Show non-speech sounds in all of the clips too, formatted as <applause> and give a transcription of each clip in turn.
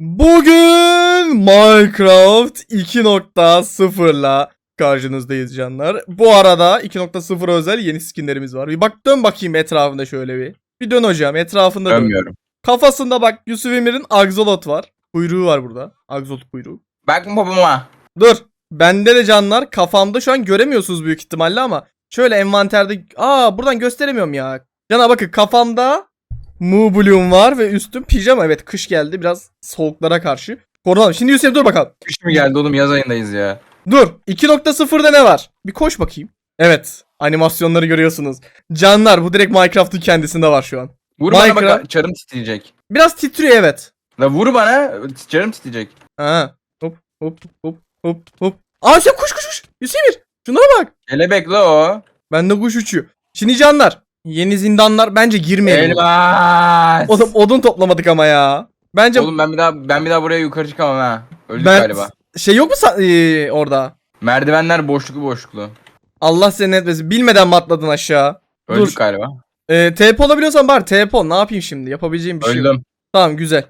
Bugün Minecraft 2.0'la karşınızdayız canlar. Bu arada 2.0 özel yeni skinlerimiz var. Bir bak dön bakayım etrafında şöyle bir. Bir dön hocam etrafında dön. Dönmüyorum. Kafasında bak Yusuf Emir'in Axolot var. Kuyruğu var burada. Axolot kuyruğu. Bakma babama. Dur. Bende de canlar kafamda şu an göremiyorsunuz büyük ihtimalle ama şöyle envanterde aa buradan gösteremiyorum ya. Cana bakın kafamda Mu Bloom var ve üstüm pijama. Evet kış geldi biraz soğuklara karşı. Korunalım. Şimdi Yusuf dur bakalım. Kış mı geldi oğlum yaz ayındayız ya. Dur. 2.0'da ne var? Bir koş bakayım. Evet. Animasyonları görüyorsunuz. Canlar bu direkt Minecraft'ın kendisinde var şu an. Vur bana Minecraft- bak çarım titreyecek. Biraz titriyor evet. La vur bana çarım titreyecek. Ha. Hop hop hop hop hop. Aa sen kuş kuş kuş. Yusuf. Şunlara bak. Kelebek la o. Bende kuş uçuyor. Şimdi canlar. Yeni zindanlar bence girmeyelim. Elmas. Oğlum odun toplamadık ama ya. Bence Oğlum ben bir daha ben bir daha buraya yukarı çıkamam ha. Öldük ben galiba. şey yok mu sa- ee, orada? Merdivenler boşluklu boşluklu. Allah seni etmesin. Bilmeden mi atladın aşağı? Öldük Dur. galiba. Ee, TP olabiliyorsan bari TP ol. Ne yapayım şimdi? Yapabileceğim bir şey yok. Öldüm. Tamam güzel.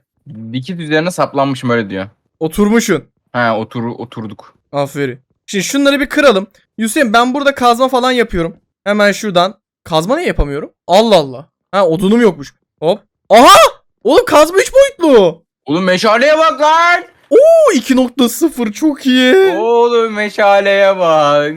Dikit üzerine saplanmışım öyle diyor. Oturmuşsun. Ha otur oturduk. Aferin. Şimdi şunları bir kıralım. Hüseyin ben burada kazma falan yapıyorum. Hemen şuradan. Kazma ne yapamıyorum? Allah Allah. Ha odunum yokmuş. Hop. Aha! Oğlum kazma 3 boyutlu. Oğlum meşaleye bak lan. Oo 2.0 çok iyi. Oğlum meşaleye bak.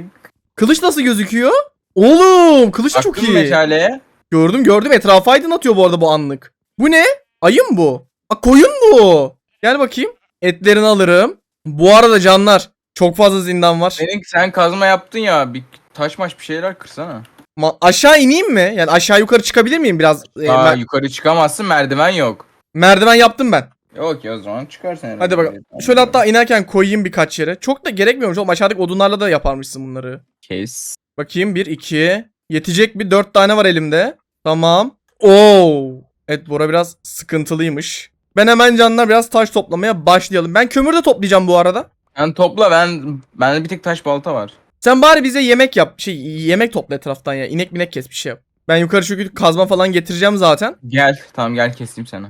Kılıç nasıl gözüküyor? Oğlum kılıç çok Baktın mı iyi. meşaleye? Gördüm gördüm etrafı aydınlatıyor bu arada bu anlık. Bu ne? Ayı mı bu? Aa, koyun bu. Gel bakayım. Etlerini alırım. Bu arada canlar çok fazla zindan var. Senin sen kazma yaptın ya bir taş maş bir şeyler kırsana. Ma- aşağı ineyim mi? Yani aşağı yukarı çıkabilir miyim biraz? Ee, Aa, mer- yukarı çıkamazsın merdiven yok. merdiven yaptım ben. Yok ya o zaman çıkarsın herhalde. Hadi bakalım. Şöyle hatta inerken koyayım birkaç yere. Çok da gerekmiyormuş oğlum. Aşağıdaki odunlarla da yaparmışsın bunları. Kes. Bakayım 1 2 yetecek bir 4 tane var elimde. Tamam. Oo. Evet bura biraz sıkıntılıymış. Ben hemen canlar biraz taş toplamaya başlayalım. Ben kömür de toplayacağım bu arada. Sen topla ben bende bir tek taş balta var. Sen bari bize yemek yap. Şey yemek topla etraftan ya. İnek minek kes bir şey yap. Ben yukarı çünkü kazma falan getireceğim zaten. Gel tamam gel keseyim seni.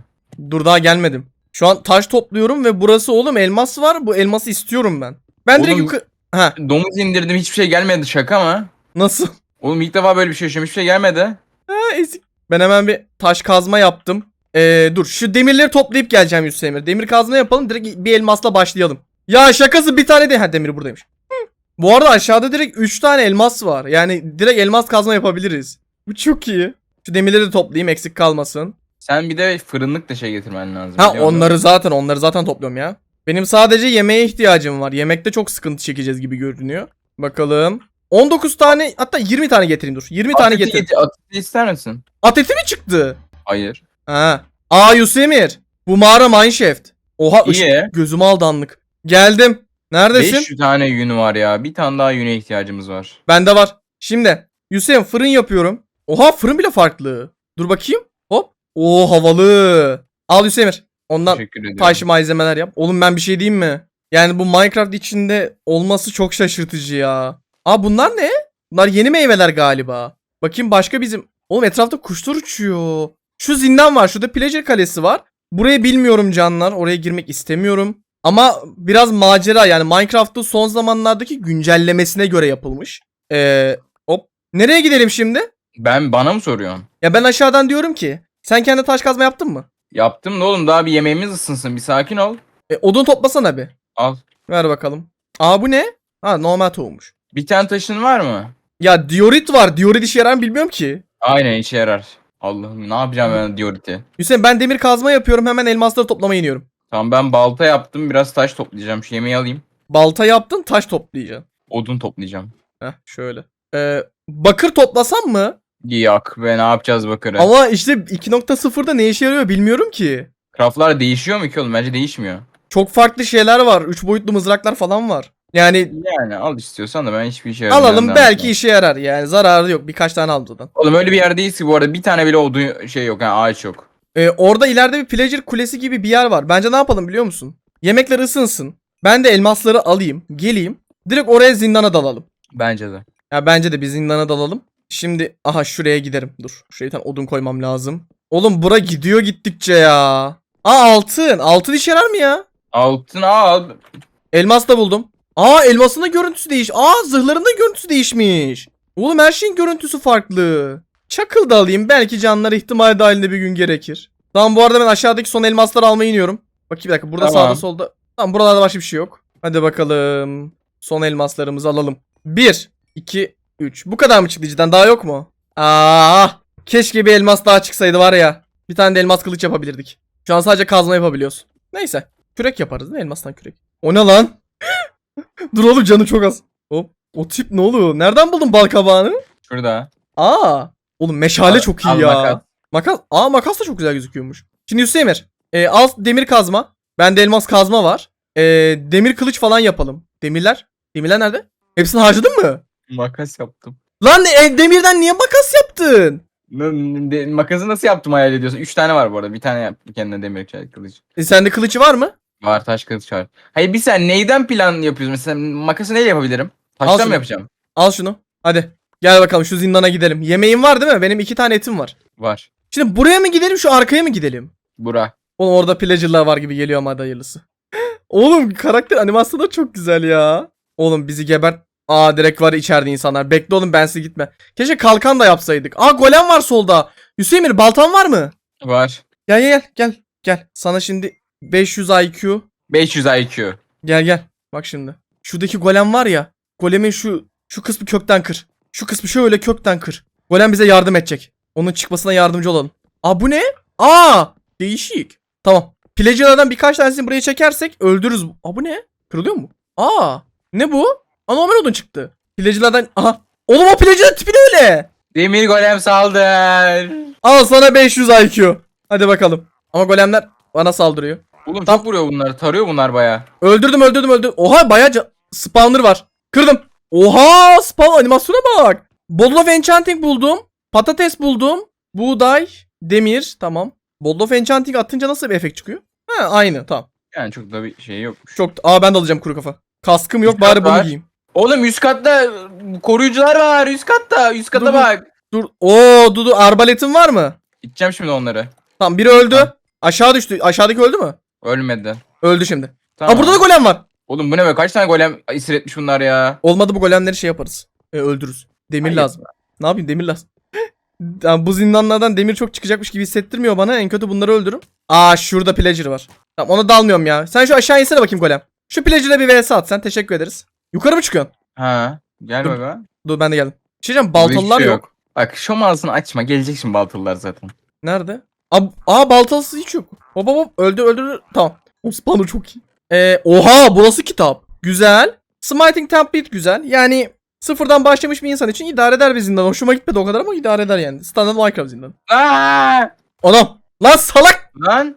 Dur daha gelmedim. Şu an taş topluyorum ve burası oğlum elmas var. Bu elması istiyorum ben. Ben direkt Oğlum- yukarı... Ha Domuz indirdim hiçbir şey gelmedi şaka mı? nasıl? <laughs> Oğlum ilk defa böyle bir şey yaşıyorum hiçbir şey gelmedi. Ha, ezik. Ben hemen bir taş kazma yaptım. Ee, dur şu demirleri toplayıp geleceğim Yusuf Emir. Demir kazma yapalım direkt bir elmasla başlayalım. Ya şakası bir tane değil. Ha demir buradaymış. Bu arada aşağıda direkt 3 tane elmas var. Yani direkt elmas kazma yapabiliriz. Bu çok iyi. Şu demirleri de toplayayım eksik kalmasın. Sen bir de fırınlık da şey getirmen lazım. Ha biliyor musun? onları zaten onları zaten topluyorum ya. Benim sadece yemeğe ihtiyacım var. Yemekte çok sıkıntı çekeceğiz gibi görünüyor. Bakalım. 19 tane hatta 20 tane getireyim dur. 20 tane Ateti getir. getir- ateti ister misin? At eti mi çıktı? Hayır. Ha. Aa Yusemir. Bu mağara mineshaft. Oha ışık İyi. gözümü aldı anlık. Geldim. Neredesin? 500 tane yünü var ya. Bir tane daha yüne ihtiyacımız var. Bende var. Şimdi Yusem fırın yapıyorum. Oha fırın bile farklı. Dur bakayım. Hop. Oo havalı. Al Yusemir. Ondan Teşekkür ederim. taş malzemeler yap. Oğlum ben bir şey diyeyim mi? Yani bu Minecraft içinde olması çok şaşırtıcı ya. Aa bunlar ne? Bunlar yeni meyveler galiba. Bakayım başka bizim... Oğlum etrafta kuşlar uçuyor. Şu zindan var. Şurada Pleasure Kalesi var. Burayı bilmiyorum canlar. Oraya girmek istemiyorum. Ama biraz macera yani Minecraft'ın son zamanlardaki güncellemesine göre yapılmış. Ee, hop. Nereye gidelim şimdi? Ben bana mı soruyorsun? Ya ben aşağıdan diyorum ki. Sen kendi taş kazma yaptın mı? Yaptım da oğlum daha bir yemeğimiz ısınsın. Bir sakin ol. E, odun toplasana bir. Al. Ver bakalım. Aa bu ne? Ha normal tohummuş. Bir tane taşın var mı? Ya diorit var. Diorit işe yarar mı bilmiyorum ki. Aynen işe yarar. Allah'ım ne yapacağım ben dioriti. Hüseyin ben demir kazma yapıyorum. Hemen elmasları toplamaya iniyorum. Tamam ben balta yaptım. Biraz taş toplayacağım. Şu yemeği alayım. Balta yaptın taş toplayacaksın. Odun toplayacağım. Heh şöyle. Ee, bakır toplasam mı? Yok be ne yapacağız bakırı. Ama işte 2.0'da ne işe yarıyor bilmiyorum ki. Craftlar değişiyor mu ki oğlum? Bence değişmiyor. Çok farklı şeyler var. 3 boyutlu mızraklar falan var. Yani Yani al istiyorsan da ben hiçbir yaramıyor. alalım belki işe yarar. Yani zararı yok. Birkaç tane aldım zaten. Oğlum öyle bir yerdeyiz ki bu arada bir tane bile odun şey yok yani ağaç yok. Ee, orada ileride bir Pleasure Kulesi gibi bir yer var. Bence ne yapalım biliyor musun? Yemekler ısınsın. Ben de elmasları alayım. Geleyim. Direkt oraya zindana dalalım. Bence de. Ya bence de bir zindana dalalım. Şimdi aha şuraya giderim. Dur. Şuraya tane odun koymam lazım. Oğlum bura gidiyor gittikçe ya. Aa altın. Altın işe yarar mı ya? Altın al. Elmas da buldum. Aa elmasın da görüntüsü değiş. Aa zırhların da görüntüsü değişmiş. Oğlum her şeyin görüntüsü farklı. Çakıl da alayım. Belki canlar ihtimal dahilinde bir gün gerekir. Tamam bu arada ben aşağıdaki son elmasları almaya iniyorum. Bakayım bir dakika. Burada Tamam. sağda solda. Tamam buralarda başka bir şey yok. Hadi bakalım. Son elmaslarımızı alalım. 1, 2, 3. Bu kadar mı çıktı cidden? Daha yok mu? Aa, keşke bir elmas daha çıksaydı var ya. Bir tane de elmas kılıç yapabilirdik. Şu an sadece kazma yapabiliyoruz. Neyse. Kürek yaparız değil mi? Elmastan kürek. O ne lan? <laughs> Dur oğlum canı çok az. Hop. O tip ne oluyor? Nereden buldun bal kabağını? Şurada. Aa. Oğlum meşale Al- çok iyi al ya. makas. Makas. Aa makas da çok güzel gözüküyormuş. Şimdi Hüseyin Emir. E, al demir kazma. Bende elmas kazma var. E, demir kılıç falan yapalım. Demirler. Demirler nerede? Hepsini harcadın mı? Makas yaptım. Lan e, demirden niye makas yaptın? Makası nasıl yaptım hayal ediyorsun? 3 tane var bu arada. Bir tane yaptım kendine demir kılıç. E, sende kılıcı var mı? Var taş kılıç var. Hayır bir sen neyden plan yapıyorsun? Mesela makası neyle yapabilirim? Taştan mı yapacağım? Al şunu. Hadi. Gel bakalım şu zindana gidelim. Yemeğin var değil mi? Benim iki tane etim var. Var. Şimdi buraya mı gidelim şu arkaya mı gidelim? Bura. Oğlum orada pillager'lar var gibi geliyor ama hadi hayırlısı. <gasps> Oğlum karakter animasyonu da çok güzel ya. Oğlum bizi gebert. Aa direkt var içeride insanlar. Bekle oğlum ben size gitme. Keşke kalkan da yapsaydık. Aa golem var solda. Hüseyin Emir, baltan var mı? Var. Gel gel gel. Gel. Sana şimdi 500 IQ. 500 IQ. Gel gel. Bak şimdi. Şuradaki golem var ya. Golemin şu şu kısmı kökten kır. Şu kısmı şöyle kökten kır. Golem bize yardım edecek. Onun çıkmasına yardımcı olalım. Aa bu ne? Aa değişik. Tamam. Pillager'lardan birkaç tanesini buraya çekersek öldürürüz. Aa bu ne? Kırılıyor mu? Aa ne bu? Aa normal odun çıktı. Pillager'lardan aha. Oğlum o pillager'ın tipi ne öyle? Demir golem saldır. Al sana 500 IQ. Hadi bakalım. Ama golemler bana saldırıyor. Oğlum Tam- çok vuruyor bunlar. Tarıyor bunlar baya. Öldürdüm öldürdüm öldürdüm. Oha bayağı ca- spawner var. Kırdım. Oha spawn animasyona bak. Bottle of Enchanting buldum. Patates buldum. Buğday. Demir. Tamam. Bottle of Enchanting atınca nasıl bir efekt çıkıyor? Ha aynı tamam. Yani çok da bir şey yokmuş. Çok Aa ben de alacağım kuru kafa. Kaskım yok Bir bari bunu var. giyeyim. Oğlum üst katta koruyucular var. Üst katta. Üst kata Dur, dur. bak. Dur. Oo Dudu arbaletin var mı? İçeceğim şimdi onları. Tamam biri öldü. Tamam. Aşağı düştü. Aşağıdaki öldü mü? Ölmedi. Öldü şimdi. Tamam. Aa burada da golem var. Oğlum bu ne be? Kaç tane golem esir etmiş bunlar ya? Olmadı bu golemleri şey yaparız. E, öldürürüz. Demir Hayır. lazım. Ne yapayım demir lazım. <laughs> Ya bu zindanlardan demir çok çıkacakmış gibi hissettirmiyor bana. En kötü bunları öldürürüm. Aa şurada pillager var. Tamam ona dalmıyorum ya. Sen şu aşağı insene bakayım golem. Şu pillager'e bir vs at sen. Teşekkür ederiz. Yukarı mı çıkıyorsun? Ha. Gel Dur. baba. Dur ben de geldim. Bir şey diyeceğim, baltalılar şey yok. Bak şom ağzını açma. Gelecek şimdi baltalılar zaten. Nerede? Aa, aa baltalısı hiç yok. Hop hop hop öldü öldü. öldü. Tamam. O spawner çok iyi. Ee, oha burası kitap. Güzel. Smiting Template güzel. Yani sıfırdan başlamış bir insan için idare eder bir zindan. Hoşuma gitmedi o kadar ama idare eder yani. Standart Minecraft zindanı. Aa! Anam. Lan salak. Lan.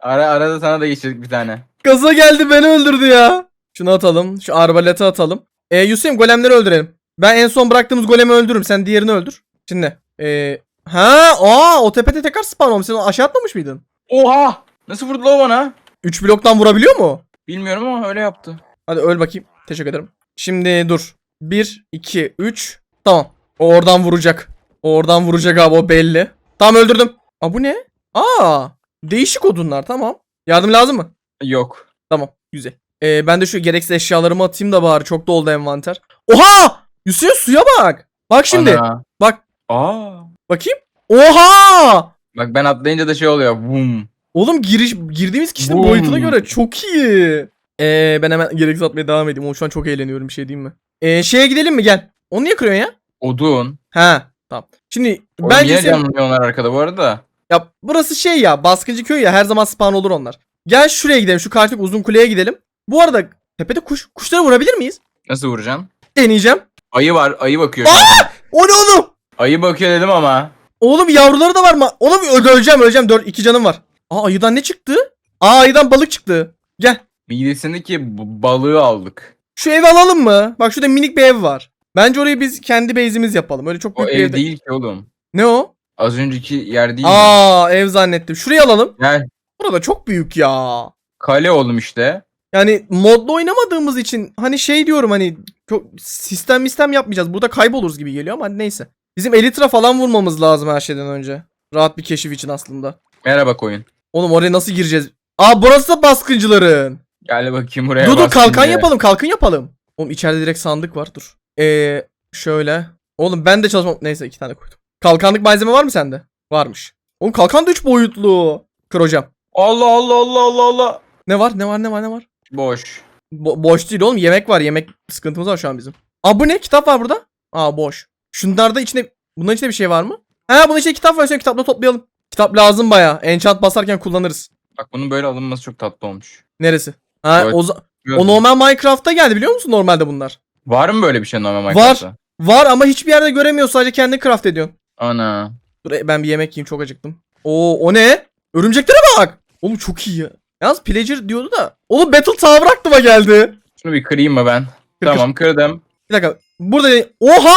Ara arada sana da geçirdik bir tane. Gaza geldi beni öldürdü ya. Şunu atalım. Şu arbaleti atalım. Ee, Yusuf'um golemleri öldürelim. Ben en son bıraktığımız golemi öldürürüm. Sen diğerini öldür. Şimdi. Ee, ha, aa, o tepede tekrar spawn olmuş. Sen onu aşağı atmamış mıydın? Oha! Nasıl vurdu lan o bana? 3 bloktan vurabiliyor mu? Bilmiyorum ama öyle yaptı. Hadi öl bakayım. Teşekkür ederim. Şimdi dur. 1, 2, 3. Tamam. O oradan vuracak. O oradan vuracak abi o belli. Tamam öldürdüm. Aa bu ne? Aa değişik odunlar tamam. Yardım lazım mı? Yok. Tamam güzel. Ee, ben de şu gereksiz eşyalarımı atayım da bari çok doldu envanter. Oha! Yusuf suya bak. Bak şimdi. Ana. Bak. Aa. Bakayım. Oha! Bak ben atlayınca da şey oluyor. Boom. Oğlum giriş girdiğimiz kişinin Boom. boyutuna göre çok iyi. Ee, ben hemen gereksiz atmaya devam edeyim. O şu an çok eğleniyorum bir şey diyeyim mi? Ee, şeye gidelim mi gel. Onu niye kırıyorsun ya? Odun. Ha tamam. Şimdi Oğlum bence yine sen... onlar arkada bu arada. Ya burası şey ya baskıncı köy ya her zaman spawn olur onlar. Gel şuraya gidelim şu kartik uzun kuleye gidelim. Bu arada tepede kuş kuşları vurabilir miyiz? Nasıl vuracaksın? Deneyeceğim. Ayı var. Ayı bakıyor. an. O ne oğlum? Ayı bakıyor dedim ama. Oğlum yavruları da var mı? Oğlum öleceğim öleceğim. 4 2 canım var. Aa ayıdan ne çıktı? Aa ayıdan balık çıktı. Gel. Midesindeki b- balığı aldık. Şu evi alalım mı? Bak şurada minik bir ev var. Bence orayı biz kendi base'imiz yapalım. Öyle çok O büyük bir ev evde. değil ki oğlum. Ne o? Az önceki yer değil mi? Aa ev zannettim. Şurayı alalım. Gel. Burada çok büyük ya. Kale oğlum işte. Yani modla oynamadığımız için hani şey diyorum hani çok sistem sistem yapmayacağız. Burada kayboluruz gibi geliyor ama hadi neyse. Bizim Elytra falan vurmamız lazım her şeyden önce. Rahat bir keşif için aslında. Merhaba koyun. Oğlum oraya nasıl gireceğiz? Aa burası da baskıncıların. Gel bakayım buraya. Dur dur kalkan şimdi. yapalım kalkan yapalım. Oğlum içeride direkt sandık var dur. Ee, şöyle. Oğlum ben de çalışmam. Neyse iki tane koydum. Kalkanlık malzeme var mı sende? Varmış. Oğlum kalkan da 3 boyutlu. Kır hocam. Allah Allah Allah Allah Allah. Ne var ne var ne var ne var? Boş. Bo- boş değil oğlum yemek var yemek sıkıntımız var şu an bizim. Aa bu ne kitap var burada? Aa boş. Şunlarda içinde bunların içinde bir şey var mı? Ha bunun içinde kitap var sen kitapla toplayalım. Kitap lazım baya. Enchant basarken kullanırız. Bak bunun böyle alınması çok tatlı olmuş. Neresi? Ha Evet. o, za- o normal Minecraft'ta geldi biliyor musun normalde bunlar? Var mı böyle bir şey normal Var. Minecraft'ta? Var ama hiçbir yerde göremiyorsun sadece kendi craft ediyorsun. Ana. Dur e, ben bir yemek yiyeyim çok acıktım. Oo o ne? Örümceklere bak. Oğlum çok iyi ya. Yalnız Pillager diyordu da. Oğlum Battle Tower aklıma geldi. Şunu bir kırayım mı ben? Kır, Tamam kırdım. Bir dakika. Burada Oha!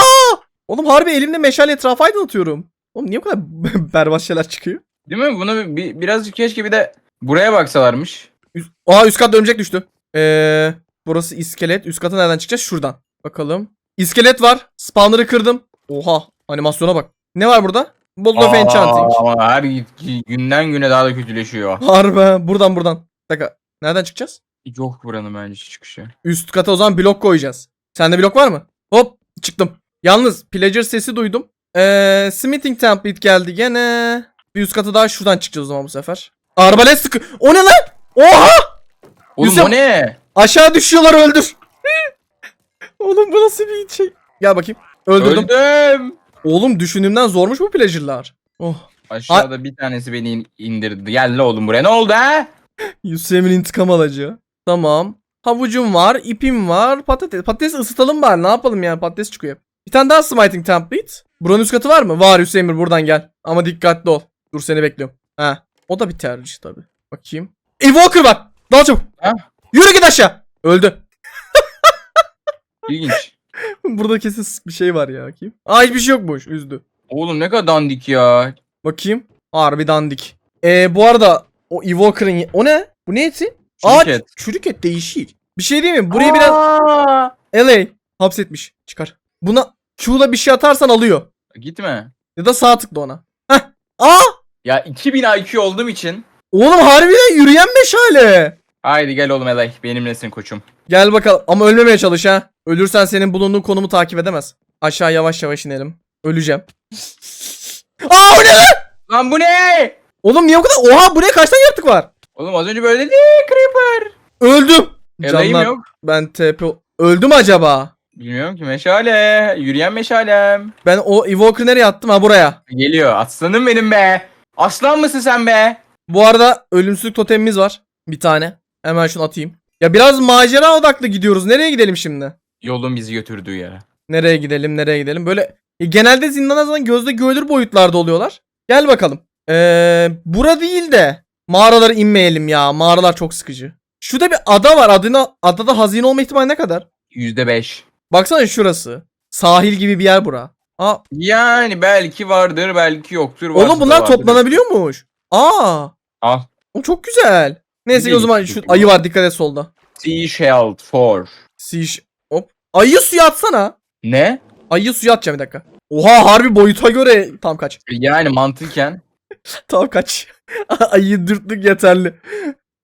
Oğlum harbi elimle meşale etrafı aydınlatıyorum. Oğlum niye bu kadar <laughs> berbat şeyler çıkıyor? Değil mi? Bunu bir, bir- birazcık keşke bir de buraya baksalarmış. Üst... Aa üst katta örümcek düştü. Eee burası iskelet. Üst kata nereden çıkacağız? Şuradan. Bakalım. İskelet var. Spawner'ı kırdım. Oha animasyona bak. Ne var burada? Bolt of Enchanting. Ama her günden güne daha da kötüleşiyor. Harbi. Buradan buradan. Bir dakika. Nereden çıkacağız? Yok buranın bence çıkışı. Üst kata o zaman blok koyacağız. Sende blok var mı? Hop çıktım. Yalnız pillager sesi duydum. Eee smithing template geldi gene. Bir üst kata daha şuradan çıkacağız o zaman bu sefer. Arbalet sıkı. O ne lan? Oha! Oğlum Yusuf- o ne? Aşağı düşüyorlar öldür. <laughs> Oğlum bu nasıl bir şey? Gel bakayım. Öldürdüm. Öldüm. Oğlum düşündüğümden zormuş bu pillager'lar. Oh. Aşağıda bir tanesi beni in- indirdi. Gel la oğlum buraya. Ne oldu ha? Yusuf'un intikam alacağı. Tamam. Havucum var, ipim var, patates. Patates ısıtalım bari ne yapalım yani patates çıkıyor. Bir tane daha smiting template. Buranın üst katı var mı? Var Hüseyin Emir buradan gel. Ama dikkatli ol. Dur seni bekliyorum. Ha. O da bir tercih tabi. Bakayım. Evoker var. Dal çabuk. Ha? Yürü git aşağı. Öldü. İlginç. <laughs> Burada kesin bir şey var ya. Bakayım. Aa hiçbir şey yokmuş. Üzdü. Oğlum ne kadar dandik ya. Bakayım. Harbi dandik. Ee, bu arada o Evoker'ın... O ne? Bu ne eti? Aa, Çürük et. çürük et değişik. Bir şey değil mi? Buraya biraz... Aa! LA hapsetmiş. Çıkar. Buna Q'la bir şey atarsan alıyor. Gitme. Ya da sağ tıkla ona. Heh. Aa! Ya 2000 IQ olduğum için. Oğlum harbiden yürüyen meşale. Haydi gel oğlum Elay. Benimlesin koçum. Gel bakalım ama ölmemeye çalış ha. Ölürsen senin bulunduğun konumu takip edemez. Aşağı yavaş yavaş inelim. Öleceğim. Aa o ne lan? Lan bu ne? Oğlum niye bu kadar? Oha buraya kaç tane yaratık var? Oğlum az önce böyle dedi Creeper. Öldüm. Elay'ım Canlar, yok. Ben TP... Öldüm acaba? Bilmiyorum ki meşale. Yürüyen meşalem. Ben o Evoker'ı nereye attım? Ha buraya. Geliyor. Aslanım benim be. Aslan mısın sen be? Bu arada ölümsüzlük totemimiz var. Bir tane. Hemen şunu atayım. Ya biraz macera odaklı gidiyoruz. Nereye gidelim şimdi? Yolun bizi götürdüğü yere. Nereye gidelim nereye gidelim böyle e, genelde zindana zaten gözde görülür boyutlarda oluyorlar. Gel bakalım. Ee, bura değil de mağaralara inmeyelim ya mağaralar çok sıkıcı. Şurada bir ada var adına adada hazine olma ihtimali ne kadar? %5. Baksana şurası. Sahil gibi bir yer bura. Aa, Yani belki vardır belki yoktur. oğlum bunlar vardır. toplanabiliyormuş. Aa, Al. o çok güzel. Neyse Bir o zaman şu ayı var dikkat et solda. Seashell 4. Siş. Hop. Ayı suya atsana. Ne? Ayı suya atacağım bir dakika. Oha harbi boyuta göre tam kaç. Yani mantıken <laughs> Tam kaç. <laughs> Ayı dürtlük yeterli.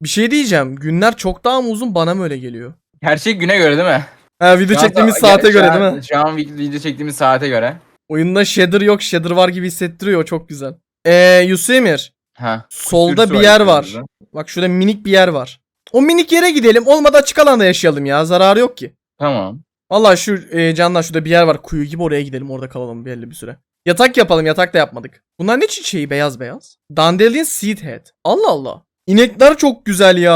Bir şey diyeceğim. Günler çok daha mı uzun bana mı öyle geliyor? gerçek güne göre değil mi? Ha video Şu an- çektiğimiz şu saate göre değil mi? Şu an video çektiğimiz saate göre. Oyunda shader yok shader var gibi hissettiriyor çok güzel. Eee Yusemir. Ha. Solda Sürüsü bir yer var. üstümüzde. Bak şurada minik bir yer var. O minik yere gidelim. Olmadı açık alanda yaşayalım ya. Zararı yok ki. Tamam. Valla şu e, canlar şurada bir yer var. Kuyu gibi oraya gidelim. Orada kalalım belli bir süre. Yatak yapalım. Yatak da yapmadık. Bunlar ne çiçeği beyaz beyaz? Dandelion seed head. Allah Allah. İnekler çok güzel ya.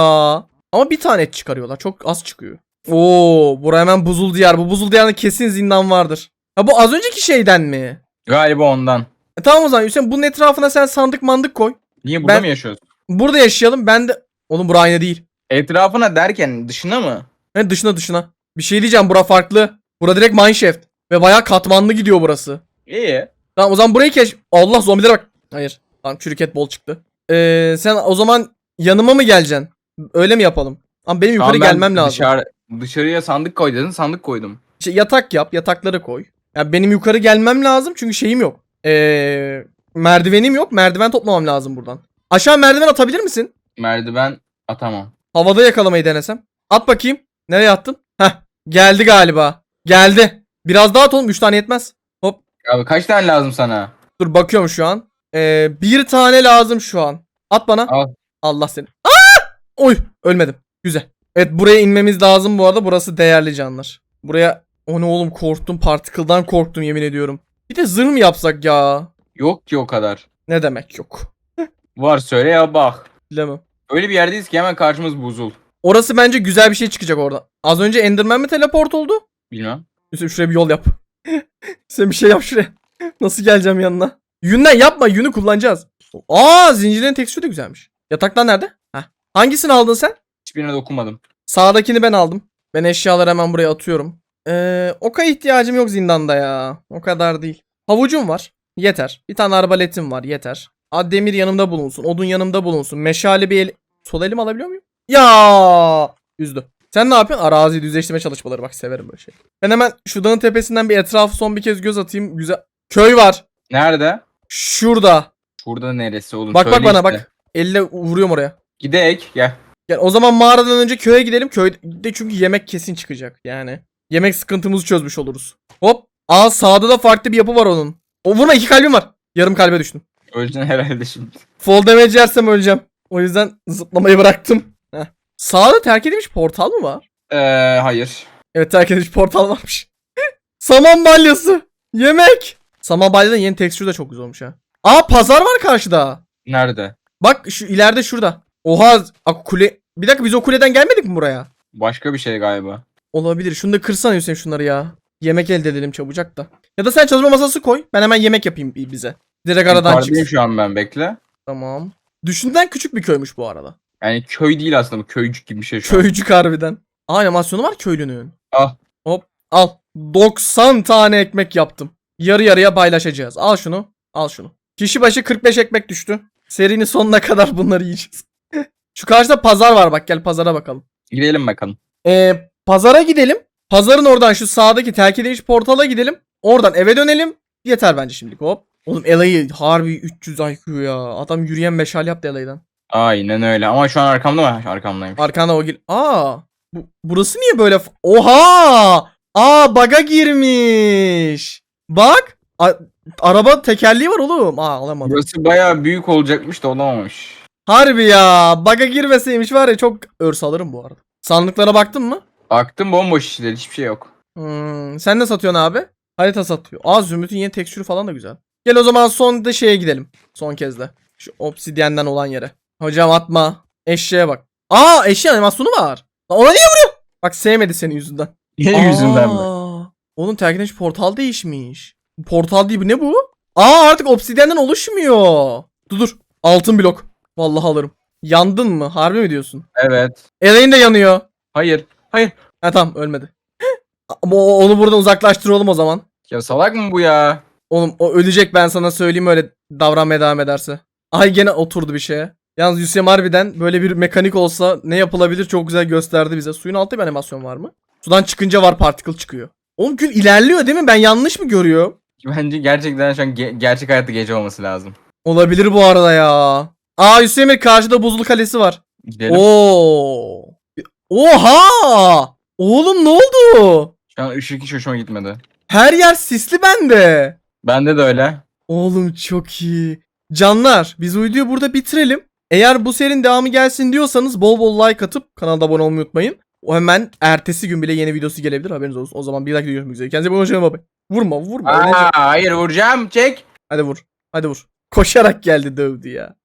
Ama bir tane et çıkarıyorlar. Çok az çıkıyor. Oo, bura hemen buzul diyar. Bu buzul diyarda kesin zindan vardır. Ha bu az önceki şeyden mi? Galiba ondan. E, tamam o zaman Hüseyin bunun etrafına sen sandık mandık koy. Niye burada Ben- mı yaşıyoruz? Burada yaşayalım. Ben de... Oğlum bura aynı değil. Etrafına derken dışına mı? He dışına dışına. Bir şey diyeceğim bura farklı. Bura direkt mineshaft. Ve bayağı katmanlı gidiyor burası. İyi. Tamam o zaman burayı keş... Allah zombilere bak. Hayır. Tamam çürük et bol çıktı. Ee, sen o zaman yanıma mı geleceksin? Öyle mi yapalım? Ama benim yukarı Tamam, ben gelmem lazım. Dışarı, dışarıya sandık koy dedin sandık koydum. İşte yatak yap. Yatakları koy. Ya benim yukarı gelmem lazım çünkü şeyim yok. Ee, merdivenim yok. Merdiven toplamam lazım buradan. Aşağı merdiven atabilir misin? Merdiven atamam. Havada yakalamayı denesem. At bakayım. Nereye attın? Heh. Geldi galiba. Geldi. Biraz daha at oğlum. 3 tane yetmez. Abi kaç tane lazım sana? Dur bakıyorum şu an. Ee, bir tane lazım şu an. At bana. Al. Allah seni. Aa! Oy ölmedim. Güzel. Evet buraya inmemiz lazım bu arada. Burası değerli canlar. Buraya o ne oğlum korktum. Particle'dan korktum yemin ediyorum. Bir de zırh mı yapsak ya? Yok ki o kadar. Ne demek yok. Var söyle ya bak. Bilemem. Öyle bir yerdeyiz ki hemen karşımız buzul. Orası bence güzel bir şey çıkacak orada. Az önce Enderman mi teleport oldu? Bilmem. Yusuf şuraya bir yol yap. <laughs> Sen bir şey yap şuraya. Nasıl geleceğim yanına? Yünlen yapma. Yünü kullanacağız. Aa zincirlerin tekstürü de güzelmiş. Yataklar nerede? Heh. Hangisini aldın sen? Hiçbirine dokunmadım. Sağdakini ben aldım. Ben eşyaları hemen buraya atıyorum. Ee, oka ihtiyacım yok zindanda ya. O kadar değil. Havucum var. Yeter. Bir tane arbaletim var. Yeter. Aa, demir yanımda bulunsun. Odun yanımda bulunsun. Meşale bir el... Sol elimi alabiliyor muyum? Ya Üzdü. Sen ne yapıyorsun? Arazi düzleştirme çalışmaları. Bak severim böyle şey. Ben hemen şu dağın tepesinden bir etrafı son bir kez göz atayım. Güzel. Köy var. Nerede? Şurada. Burada neresi oğlum? Bak bak Söyle bana işte. bak. Elle vuruyorum oraya. Gidek gel. Yani o zaman mağaradan önce köye gidelim. Köyde çünkü yemek kesin çıkacak yani. Yemek sıkıntımızı çözmüş oluruz. Hop. Aa sağda da farklı bir yapı var onun. O vurma iki kalbim var. Yarım kalbe düştüm. Öleceksin herhalde şimdi. Fall damage yersem öleceğim. O yüzden zıplamayı bıraktım. Heh. Sağda terk edilmiş portal mı var? Eee hayır. Evet terk edilmiş portal varmış. <laughs> Saman balyası. Yemek. Saman balyanın yeni tekstürü de çok güzel olmuş ha. Aa pazar var karşıda. Nerede? Bak şu ileride şurada. Oha a, kule. Bir dakika biz o kuleden gelmedik mi buraya? Başka bir şey galiba. Olabilir. Şunu da kırsana Hüseyin şunları ya. Yemek elde edelim çabucak da. Ya da sen çalışma masası koy. Ben hemen yemek yapayım bi- bize. Direkt aradan çıksın. şu an ben bekle. Tamam. Düşünden küçük bir köymüş bu arada. Yani köy değil aslında köycük gibi bir şey şu an. Köycük harbiden. Aa animasyonu var köylünün. Al. Hop al. 90 tane ekmek yaptım. Yarı yarıya paylaşacağız. Al şunu. Al şunu. Kişi başı 45 ekmek düştü. Serinin sonuna kadar bunları yiyeceğiz. Şu karşıda pazar var bak gel pazara bakalım. Gidelim bakalım. Ee, pazara gidelim. Pazarın oradan şu sağdaki terk edilmiş portala gidelim. Oradan eve dönelim. Yeter bence şimdilik hop. Oğlum Ela'yı harbi 300 IQ ya. Adam yürüyen meşale yaptı Ela'dan. Aynen öyle. Ama şu an arkamda mı? Arkamdayım. Arkana o gel. Aa. Bu, burası niye böyle? Oha! Aa baga girmiş. Bak. A- araba tekerleği var oğlum. Aa alamadım. Burası bayağı büyük olacakmış da olamamış. Harbi ya. Baga girmeseymiş var ya çok örs alırım bu arada. Sandıklara baktın mı? Baktım bomboş işler hiçbir şey yok. Hmm, sen ne satıyorsun abi? Harita satıyor. Aa Zümrüt'ün yeni tekstürü falan da güzel. Gel o zaman son da şeye gidelim. Son kez de. Şu obsidiyenden olan yere. Hocam atma. Eşeğe bak. Aa eşeğe animasyonu var. Lan Ona niye vuruyor? Bak sevmedi senin yüzünden. <laughs> Yine yüzünden mi? Onun terk portal değişmiş. Portal değil bu ne bu? Aa artık obsidiyenden oluşmuyor. Dur dur. Altın blok. Vallahi alırım. Yandın mı? Harbi mi diyorsun? Evet. Elaine de yanıyor. Hayır. Hayır. Ha tamam ölmedi. <gasps> Ama o- onu buradan uzaklaştıralım o zaman. Ya salak mı bu ya? Oğlum o ölecek ben sana söyleyeyim öyle davranmaya devam ederse. Ay gene oturdu bir şeye. Yalnız Yusem harbiden böyle bir mekanik olsa ne yapılabilir çok güzel gösterdi bize. Suyun altında bir animasyon var mı? Sudan çıkınca var particle çıkıyor. Oğlum gün ilerliyor değil mi? Ben yanlış mı görüyorum? Bence gerçekten şu an ge- gerçek hayatta gece olması lazım. Olabilir bu arada ya. Aa Hüseyin Emir karşıda buzul kalesi var. Gidelim. Oo. Oha! Oğlum ne oldu? Şu an ışık hiç hoşuma gitmedi. Her yer sisli bende. Bende de öyle. Oğlum çok iyi. Canlar biz videoyu burada bitirelim. Eğer bu serinin devamı gelsin diyorsanız bol bol like atıp kanala abone olmayı unutmayın. O hemen ertesi gün bile yeni videosu gelebilir haberiniz olsun. O zaman bir dakika görüşmek üzere. Kendinize iyi bakın. hoşça kalın, bye bye. Vurma vurma. Aa, hayır vuracağım. Çek. Hadi vur. Hadi vur. Koşarak geldi dövdü ya.